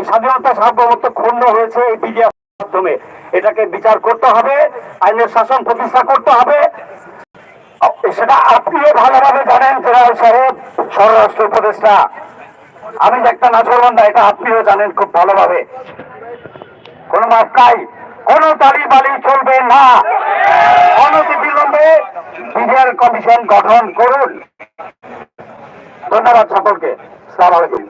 এই স্বাধীনতা সার্বভৌমত্ব ক্ষুণ্ণ হয়েছে এই বিডিআর মাধ্যমে। এটাকে বিচার করতে হবে, আইনের শাসন প্রতিষ্ঠা করতে হবে। সেটা আপনিও ভালোভাবে জানেন, জেনারেল সাহেব, স্বরাষ্ট্র উপদেষ্টা। আমি একটা নাচরবান্ধা এটা আপনিও জানেন খুব ভালোভাবে। কোন মাপ নাই। কোন তালি বালি চলবে না। অনতি বিলম্বে বিডিআর কমিশন গঠন করুন। ধন্যবাদ সকলকে। সালাম আলাইকুম।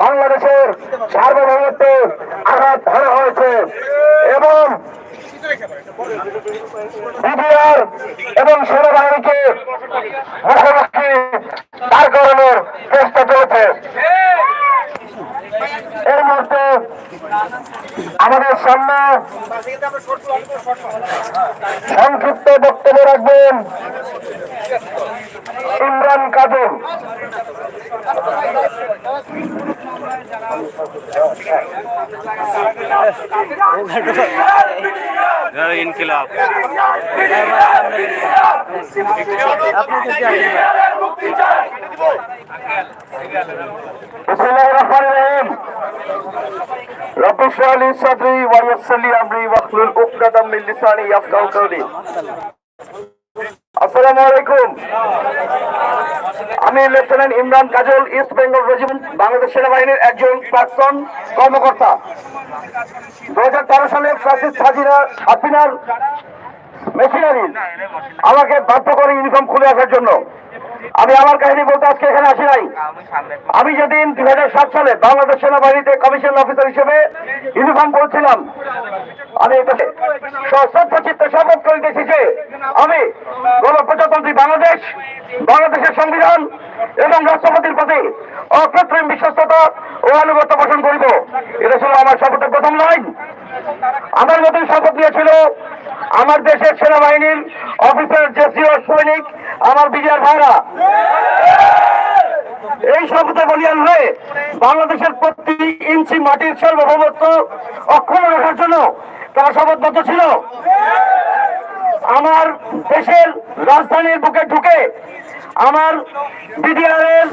বাংলাদেশের সার্বভৌমত্বে আঘাত হানা হয়েছে এবং এবং সেনাবাহিনীকে মুখোমুখি দাঁড় করানোর চেষ্টা চলেছে এই মুহূর্তে আমাদের সামনে সংক্ষিপ্ত বক্তব্য রাখবেন ইমরান কাজল ইনকিলাব بسم الله الرحمن الرحيم رب اشرح لي صدري ويسر لي امري واحلل عقدة من لساني يفقهوا قولي আমি lieutenant Imran Kajal, East Bengal regiment, Bangladesh সেনাবাহিনীর একজন প্রাক্তন কর্মকর্তা। দু হাজার তেরো সালে ফ্রান্সিস হাজিরা মেশিনারি আমাকে বাধ্য করে ইউনিফর্ম খুলে আসার জন্য। আমি আমার কাহিনী বলতে আজকে এখানে আসি নাই। আমি যেদিন দুই সালে বাংলাদেশ সেনাবাহিনীতে কমিশন অফিসার হিসেবে ইউনিফর্ম পড়ছিলাম আমি এটাকে সশ্রদ্ধ চিত্তে শপথ করিতেছি যে আমি গণপ্রজাতন্ত্রী বাংলাদেশ, বাংলাদেশের সংবিধান এবং রাষ্ট্রপতির প্রতি অকৃত্রিম বিশ্বস্ততা ও আনুগত্য পোষণ করিব। এটা ছিল আমার শপথের প্রথম লাইন। আমার নতুন শপথ নিয়েছিল আমার দেশের সেনাবাহিনীর অফিসার জেসিও সৈনিক, আমার বিজয় ভাইরা। এই শব্দ বলিয়ান হয়ে বাংলাদেশের প্রতি ইঞ্চি মাটির সার্বভৌমত্ব অক্ষুণ্ণ রাখার জন্য তারা শপথবদ্ধ ছিল। আমার দেশের রাজধানীর বুকে ঢুকে আমার বিডিআর এর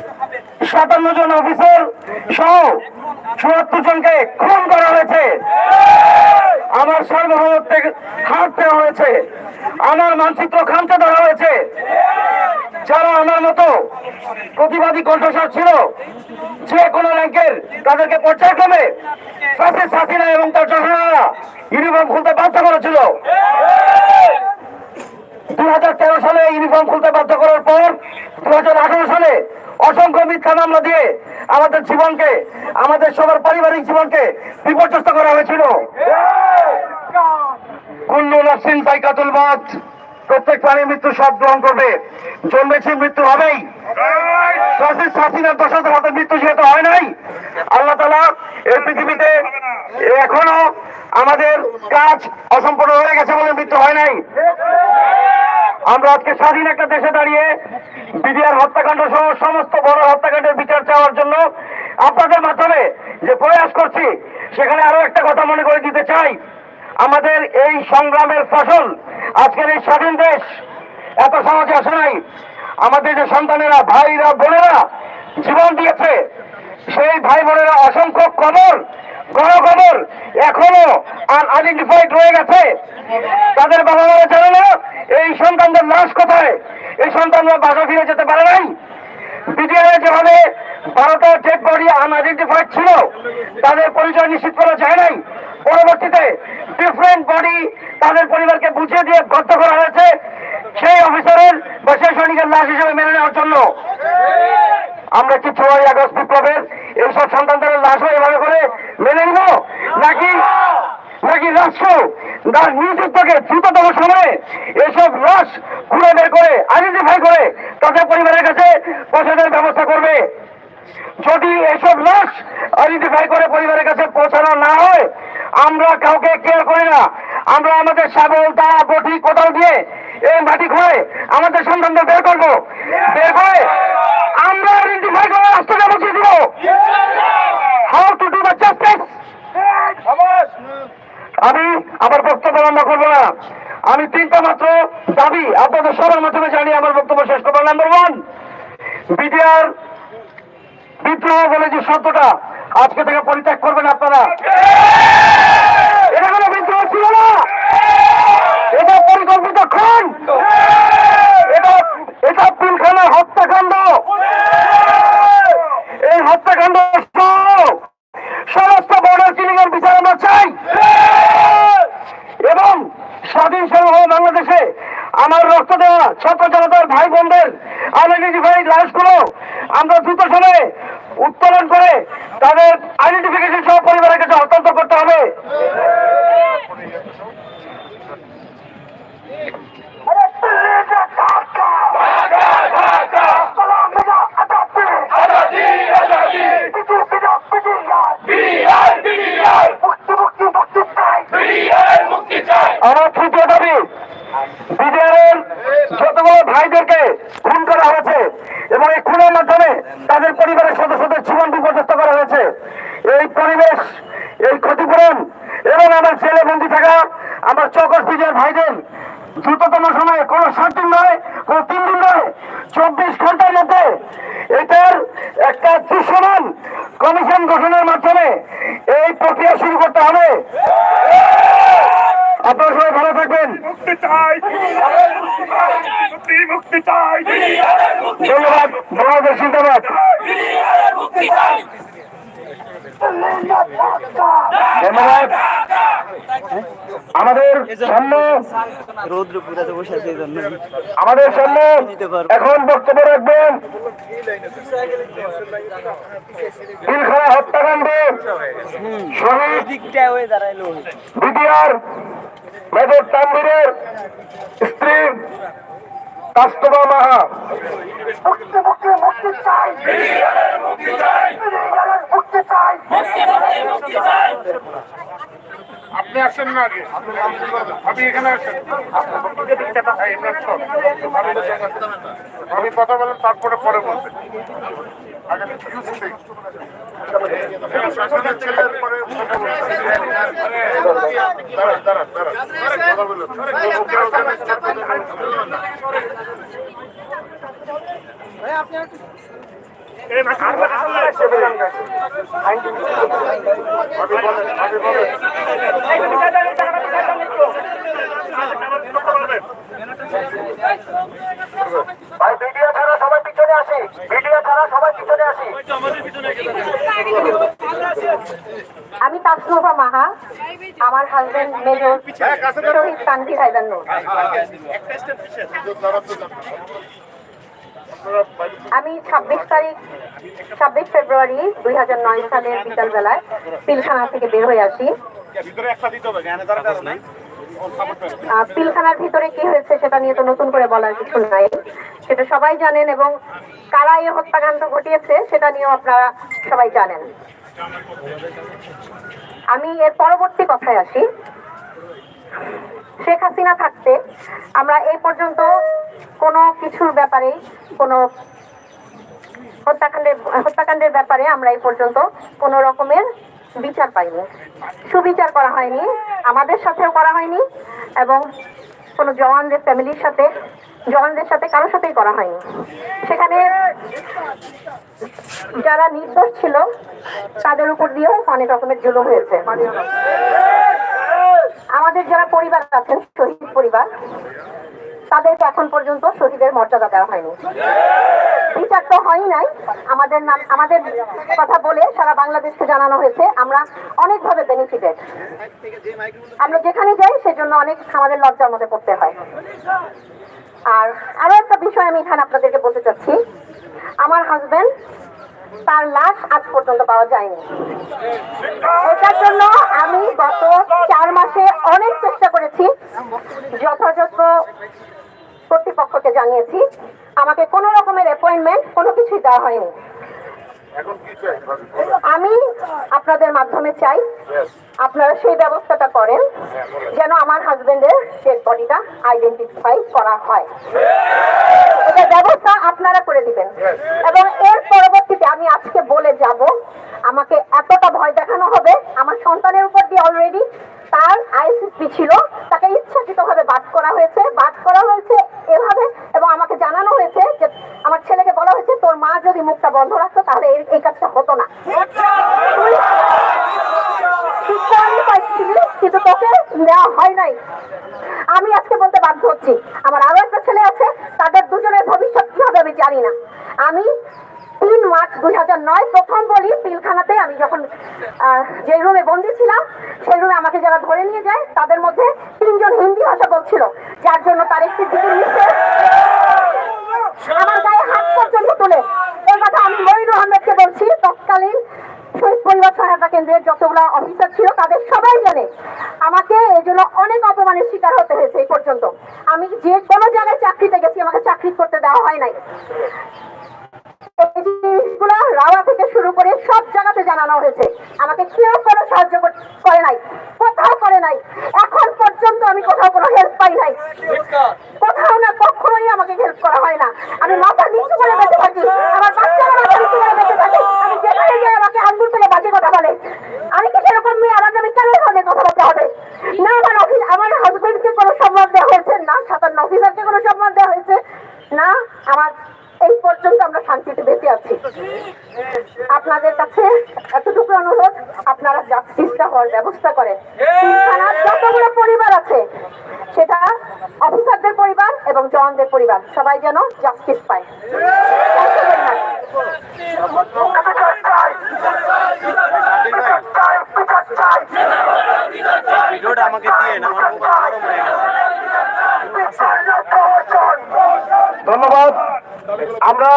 সাতান্ন জন অফিসার সহ চুয়াত্তর জনকে খুন করা হয়েছে। আমার সার্বভৌমত্বে হাত দেওয়া হয়েছে। আমার মানচিত্র খামতে ধরা হয়েছে। যারা আমার মতো প্রতিবাদী কণ্ঠস্বর ছিল, যে কোনো র্যাঙ্কের তাদেরকে পর্যায়ক্রমে ফ্যাসিস্ট হাসিনা এবং তার জনরা ইউনিফর্ম খুলতে বাধ্য করেছিল। দুই হাজার তেরো সালে ইউনিফর্ম খুলতে বাধ্য করার পর দু সালে অসংখ্য মিথ্যা মামলা দিয়ে আমাদের জীবনকে, আমাদের সবার পারিবারিক জীবনকে বিপর্যস্ত করা হয়েছিল। কুল্লু প্রত্যেক প্রাণীর মৃত্যু সব গ্রহণ করবে। জন্মেছে মৃত্যু হবেই। হাসিনার হাতে মৃত্যু যেহেতু হয় নাই, আল্লাহ তালা এই পৃথিবীতে এখনও আমাদের কাজ অসম্পূর্ণ হয়ে গেছে বলে মৃত্যু হয় নাই। আমরা আজকে স্বাধীন একটা দেশে দাঁড়িয়ে বিডিআর হত্যাকাণ্ড সহ সমস্ত বড় হত্যাকাণ্ডের বিচার চাওয়ার জন্য আপনাদের মাধ্যমে যে প্রয়াস করছি, সেখানে আরও একটা কথা মনে করে দিতে চাই। আমাদের এই সংগ্রামের ফসল, আজকের এই স্বাধীন দেশ, এত সহজে আসে নাই। আমাদের যে সন্তানেরা, ভাইরা, বোনেরা জীবন দিয়েছে, সেই ভাই বোনেরা অসংখ্য কবর গণ কবর এখনও আনআইডেন্টিফাইড রয়ে গেছে। তাদের বাবা মারা জানে না লাশ কোথায়? এই সন্তানরা বাসা ফিরে যেতে পারে নাই। বিডিআর যেভাবে বারোটা ডেড বডি আনআইডেন্টিফাইড ছিল, তাদের পরিচয় নিশ্চিত করা যায় নাই। পরবর্তীতে ডিফারেন্ট বডি তাদের পরিবারকে বুঝিয়ে দিয়ে গর্ত করা হয়েছে। সেই অফিসারের বা সেই সৈনিকের লাশ হিসেবে মেনে নেওয়ার জন্য। আমরা কি ছয় আগস্ট বিপ্লবের এইসব সন্তানদের লাশ এভাবে করে মেনে নিব? নাকি নাকি রাষ্ট্র নিযুক্তকে দ্রুততম সময়ে এসব লাশ খুঁড়ে বের করে আইডেন্টিফাই করে তাদের পরিবারের কাছে পৌঁছানোর ব্যবস্থা করবে। যদি এসব লাশ আইডেন্টিফাই করে পরিবারের কাছে পৌঁছানো না হয় আমরা কাউকে কেয়ার করি না। আমরা আমাদের সাবল দা বটি কোথাও দিয়ে এই মাটি খুঁড়ে আমাদের সন্তানদের বের করব। বের করে আমরা আইডেন্টিফাই করে রাস্তাটা বুঝিয়ে দিব। How to do the justice আমি আমার বক্তব্য লম্বা করব না। আমি তিনটা মাত্র দাবি আপনাদের সবার মাধ্যমে জানিয়ে আমার বক্তব্য শেষ করব। নাম্বার ওয়ান বিডিআর বিদ্রোহ বলে যে শব্দটা আজকে থেকে পরিত্যাগ করবেন আপনারা। এটা কোনো বিদ্রোহ ছিল না। এটা পরিকল্পিত খুন। এটা এটা পিলখানা হত্যাকাণ্ড। এই হত্যাকাণ্ড সহ সমস্ত বর্ডার কিলিং এর বিচার আমরা চাই এবং স্বাধীন সার্বভৌম বাংলাদেশে আমার রক্ত দেওয়া ছাত্র জনতার ভাই বোনদের আইডেন্টিফাইড লাশগুলো আমরা দ্রুত সময়ে উত্তোলন করে তাদের আইডেন্টিফিকেশন সহ পরিবারের কাছে হস্তান্তর করতে হবে আমার তৃতীয় দাবি বিডিআরের যতগুলো ভাইদেরকে খুন করা হয়েছে এবং এই খুনের মাধ্যমে তাদের পরিবারের সদস্যদের জীবন বিপর্যস্ত করা হয়েছে এই পরিবেশ এই ক্ষতিপূরণ এবং আমার ছেলে বন্দি থাকা আমার চকস বিজয় ভাইদের দ্রুততম সময়ে কোনো সাত দিন নয় কোনো তিন দিন নয় চব্বিশ ঘণ্টার মধ্যে এটার একটা দৃশ্যমান কমিশন গঠনের মাধ্যমে এই প্রক্রিয়া শুরু করতে হবে। আপনারা সবাই ভালো থাকবেন। ধন্যবাদ। বাংলাদেশ ধন্যবাদ আমাদের আমাদের সামনে এখন বক্তব্য রাখবেন দিলখানা হত্যাকাণ্ডে শহীদ বিডিআর মেজর তানভীরের স্ত্রী কাস্তবা মাহা। মুক্তি মুক্তি মুক্তি চাই। মুক্তি চাই। আপনি আসেন না আগে আপনি এখানে আসেন। আমি কথা বলেন তারপরে পরে বলবেন আপনি। ভাই ভিডিও ছাড়া সবাই পিছনে আসি ভিডিও ছাড়া সবাই পিছনে আসি আমি তাসনুভা মাহা আমার হাজবেন্ড মেজর শহীদ তানভীর হায়দার আমি ছাব্বিশ তারিখ ছাব্বিশ ফেব্রুয়ারি দুই হাজার নয় সালের বিকালবেলায় পিলখানা থেকে বের হয়ে আসি। পিলখানার ভিতরে কি হয়েছে সেটা নিয়ে তো নতুন করে বলার কিছু নাই। সেটা সবাই জানেন এবং কারা এই হত্যাকাণ্ড ঘটিয়েছে সেটা নিয়েও আপনারা সবাই জানেন। আমি এর পরবর্তী কথায় আসি। শেখ হাসিনা থাকতে আমরা এই পর্যন্ত কোনো কিছুর ব্যাপারে, কোনো হত্যাকাণ্ডের হত্যাকাণ্ডের ব্যাপারে আমরা এই পর্যন্ত কোনো রকমের বিচার পাইনি। সুবিচার করা হয়নি, আমাদের সাথেও করা হয়নি, এবং কোনো জওয়ানদের ফ্যামিলির সাথে, জওয়ানদের সাথে কারোর সাথেই করা হয়নি। সেখানে যারা নির্দোষ ছিল, তাদের উপর দিয়েও অনেক রকমের জুলুম হয়েছে। আমাদের যারা পরিবার আছেন, শহীদ পরিবার তাদেরকে এখন পর্যন্ত শহীদের মর্যাদা দেওয়া হয়নি। বিচার তো হয়ই নাই। আমাদের নাম, আমাদের কথা বলে সারা বাংলাদেশকে জানানো হয়েছে, আমরা অনেকভাবে বেনিফিটেড আমরা যেখানে যাই, সেজন্য অনেক আমাদের লজ্জার মধ্যে পড়তে হয়। আর আরও একটা বিষয় আমি এখানে আপনাদেরকে বলতে চাচ্ছি। আমার হাজবেন্ড তার লাশ আজ পর্যন্ত পাওয়া যায়নি। এটার জন্য আমি গত চার মাসে অনেক চেষ্টা করেছি যথাযথ কর্তৃপক্ষকে জানিয়েছি আমাকে কোনো রকমের অ্যাপয়েন্টমেন্ট কোনো কিছুই দেওয়া হয়নি। আমি আপনাদের মাধ্যমে চাই আপনারা সেই ব্যবস্থাটা করেন যেন আমার হাজবেন্ডের ডেড বডিটা আইডেন্টিফাই করা হয়। এটা ব্যবস্থা আপনারা করে দিবেন। এবং এর পরবর্তীতে আমি আজকে বলে যাব আমাকে এতটা ভয় দেখানো হবে আমার সন্তানের উপর দিয়ে অলরেডি তার আইসিসি ছিল তাকে ইচ্ছাকৃতভাবে বাদ করা হয়েছে বন্ধ রাখতো, তাহলে এই- কাজটা হতো না। কিন্তু তোকে নেওয়া হয় নাই। আমি আজকে বলতে বাধ্য হচ্ছি। আমার আরও একটা ছেলে আছে, তাদের দুজনের ভবিষ্যৎ কি হবে আমি জানি না। আমি তিন মার্চ দুই হাজার নয় প্রথম বলি, পিলখানাতে আমি যখন যে রুমে বন্দি ছিলাম, সেই রুমে আমাকে যারা ধরে নিয়ে যায়, তাদের মধ্যে তিনজন হিন্দি ভাষা বলছিল, যার জন্য তার একটি দিকে আমার গায়ে হাত পর্যন্ত তুলে। আমি মইনুর আহমেদকে বলছি তৎকালীন শহীদ পরিবার সহায়তা কেন্দ্রের যতগুলো অফিসার ছিল তাদের সবাই জানে আমাকে এই জন্য অনেক অপমানের শিকার হতে হয়েছে এই পর্যন্ত। আমি যে কোনো জায়গায় চাকরিতে গেছি আমাকে চাকরি করতে দেওয়া হয় নাই। জিনিসগুলো রাওয়া থেকে শুরু করে সব জায়গাতে জানানো হয়েছে আমাকে কেউ কোনো সাহায্য করে নাই কোথাও করে নাই। এখন পর্যন্ত আমি কোথাও কোনো হেল্প পাই নাই। কোথাও না কখনোই আমাকে হেল্প করা হয় না। আমি মাথা নিচু করে বেঁচে থাকি আমার বাচ্চারা মাথা নিচু করে বেঁচে থাকে আমি যেখানে যাই আমাকে আঙ্গুল তুলে বাজে কথা বলে আমি কি সেরকম মেয়ে আমাকে আমি কেন ধরনের কথা বলতে হবে না আমার অফিস আমার হাজবেন্ডকে কোনো সম্মান দেওয়া হয়েছে না সাতান্ন অফিসারকে কোনো সম্মান দেওয়া হয়েছে না আমার এই পর্যন্ত আমরা শান্তিতে বেঁচে আছি আপনাদের কাছে এতটুকু অনুরোধ আপনারা জাস্টিসটা হওয়ার ব্যবস্থা করেন থানার যতগুলো পরিবার আছে সেটা অফিসারদের পরিবার এবং জওয়ানদের পরিবার সবাই যেন জাস্টিস পায়. ভিডিওটা আমাকে দিয়ে ধন্যবাদ আমরা